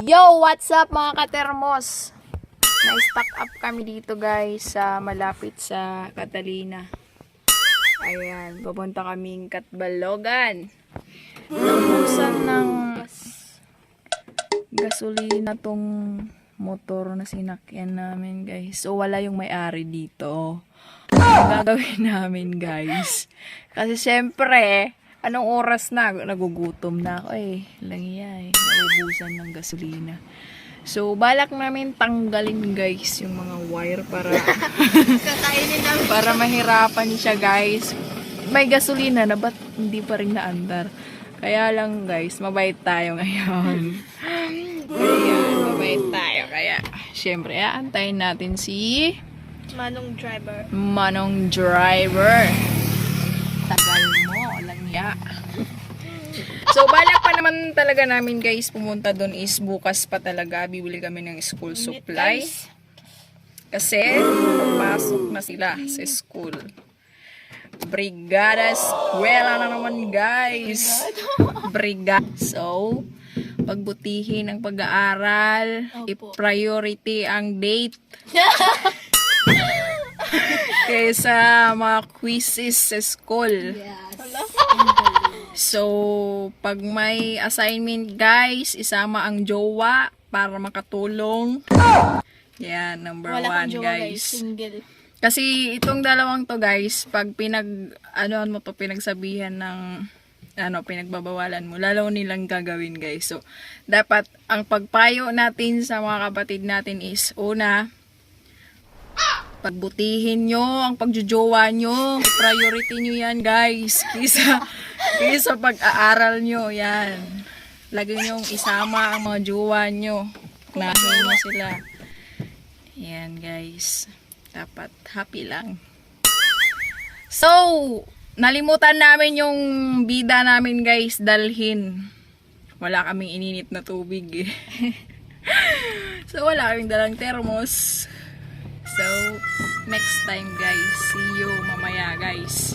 Yo, what's up mga katermos? Na-stock up kami dito guys sa malapit sa Catalina. Ayan, pupunta kaming Katbalogan. Nabusan ng gasolina tong motor na sinakyan namin guys. So wala yung may-ari dito. Ano gagawin namin guys? Kasi syempre, anong oras na? Nagugutom na ako eh. Lang iya eh. Naubusan ng gasolina. So, balak namin tanggalin guys yung mga wire para para mahirapan siya guys. May gasolina na ba't hindi pa rin naandar? Kaya lang guys, mabait tayo ngayon. Ayan, mabait tayo. Kaya, syempre, aantayin natin si Manong driver. Manong Driver. So, balak pa naman talaga namin guys pumunta doon is bukas pa talaga. Bibili kami ng school supplies. Kasi, papasok na sila sa school. Brigada Eskwela na naman, guys. Brigada. So, pagbutihin ang pag-aaral, i-priority ang date kaysa mga quizzes sa school. So, pag may assignment, guys, isama ang jowa para makatulong. Yan, number Wala one, jowa guys. guys. Single. Kasi itong dalawang to guys, pag pinag ano mo to pinagsabihan ng ano pinagbabawalan mo, lalo nilang gagawin guys. So dapat ang pagpayo natin sa mga kapatid natin is una pagbutihin nyo ang pagjojowa nyo. Priority nyo yan guys. Kisa, kisa pag-aaral nyo yan. Lagi nyo isama ang mga jowa nyo. Nahin nyo sila. Yan guys. Dapat happy lang. So, nalimutan namin yung bida namin guys dalhin. Wala kaming ininit na tubig eh. so, wala kaming dalang thermos. So, next time guys. See you mamaya guys.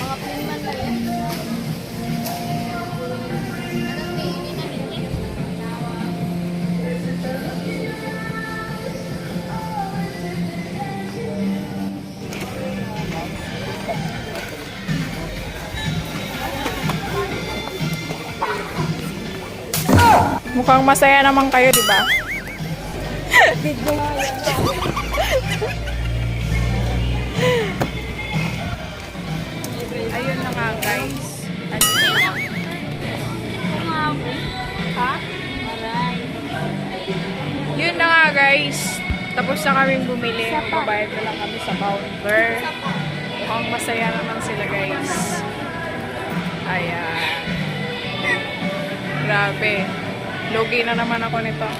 Mga Mukhang masaya naman kayo, di ba? Ayun na nga, guys. Yun na nga, guys. Tapos na kaming bumili. Babayad na lang kami sa counter. Mukhang masaya naman sila, guys. Ayan. Grabe. Lugi na naman ako nito.